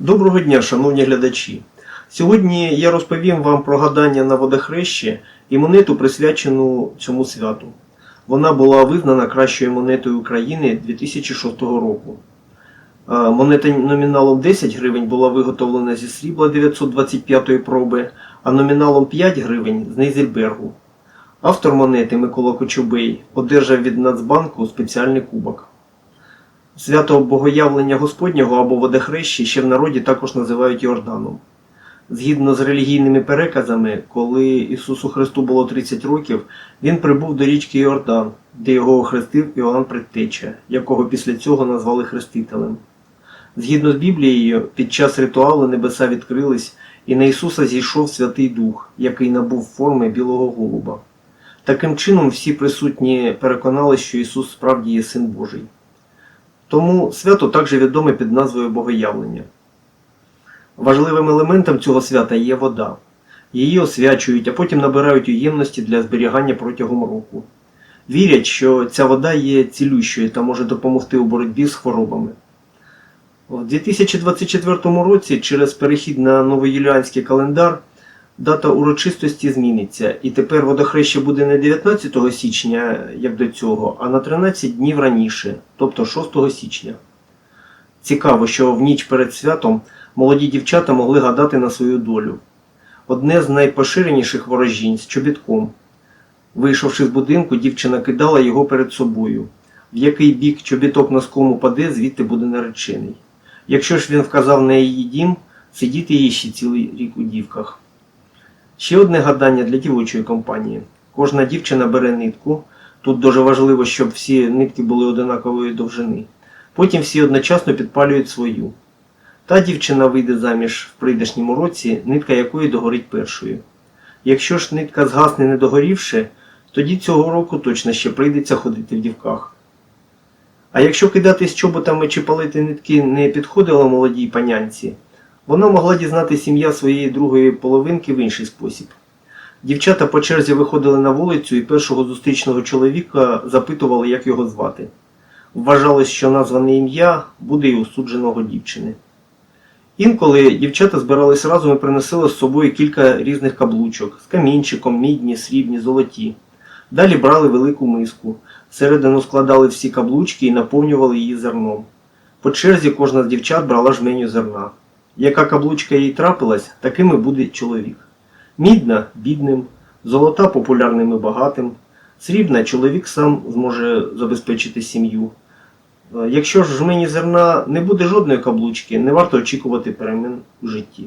Доброго дня, шановні глядачі. Сьогодні я розповім вам про гадання на водохрещі і монету, присвячену цьому святу. Вона була визнана кращою монетою України 2006 року. Е, Монета номіналом 10 гривень була виготовлена зі срібла 925 проби, а номіналом 5 гривень з Нейзельбергу. Автор монети Микола Кочубей одержав від Нацбанку спеціальний кубок. Свято Богоявлення Господнього або водохрещі ще в народі також називають Йорданом. Згідно з релігійними переказами, коли Ісусу Христу було 30 років, він прибув до річки Йордан, де його охрестив Іоанн Предтеча, якого після цього назвали Хрестителем. Згідно з Біблією, під час ритуалу небеса відкрились, і на Ісуса зійшов Святий Дух, який набув форми білого голуба. Таким чином, всі присутні переконали, що Ісус справді є Син Божий. Тому свято також відоме під назвою Богоявлення. Важливим елементом цього свята є вода. Її освячують, а потім набирають у ємності для зберігання протягом року. Вірять, що ця вода є цілющою та може допомогти у боротьбі з хворобами. У 2024 році через перехід на новоюліанський календар дата урочистості зміниться, і тепер водохреще буде не 19 січня, як до цього, а на 13 днів раніше, тобто 6 січня. Цікаво, що в ніч перед святом молоді дівчата могли гадати на свою долю. Одне з найпоширеніших ворожінь з чобітком. Вийшовши з будинку, дівчина кидала його перед собою. В який бік чобіток носком упаде, звідти буде наречений. Якщо ж він вказав на її дім, сидіти їй ще цілий рік у дівках. Ще одне гадання для дівочої компанії. Кожна дівчина бере нитку. Тут дуже важливо, щоб всі нитки були одинакової довжини. Потім всі одночасно підпалюють свою. Та дівчина вийде заміж в прийдешньому році, нитка якої догорить першою. Якщо ж нитка згасне не догорівши, тоді цього року точно ще прийдеться ходити в дівках. А якщо кидатись чоботами чи палити нитки не підходило молодій панянці, вона могла дізнати сім'я своєї другої половинки в інший спосіб. Дівчата по черзі виходили на вулицю і першого зустрічного чоловіка запитували, як його звати. Вважалось, що назване ім'я буде і у судженого дівчини. Інколи дівчата збирались разом і приносили з собою кілька різних каблучок з камінчиком, мідні, срібні, золоті. Далі брали велику миску, всередину складали всі каблучки і наповнювали її зерном. По черзі кожна з дівчат брала жменю зерна. Яка каблучка їй трапилась, таким і буде чоловік. Мідна бідним, золота популярним і багатим, срібна чоловік сам зможе забезпечити сім'ю. Е, Якщо ж жмені зерна не буде жодної каблучки, не варто очікувати перемін у житті.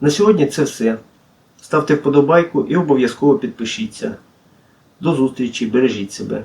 На сьогодні це все. Ставте вподобайку і обов'язково підпишіться. До зустрічі, бережіть себе.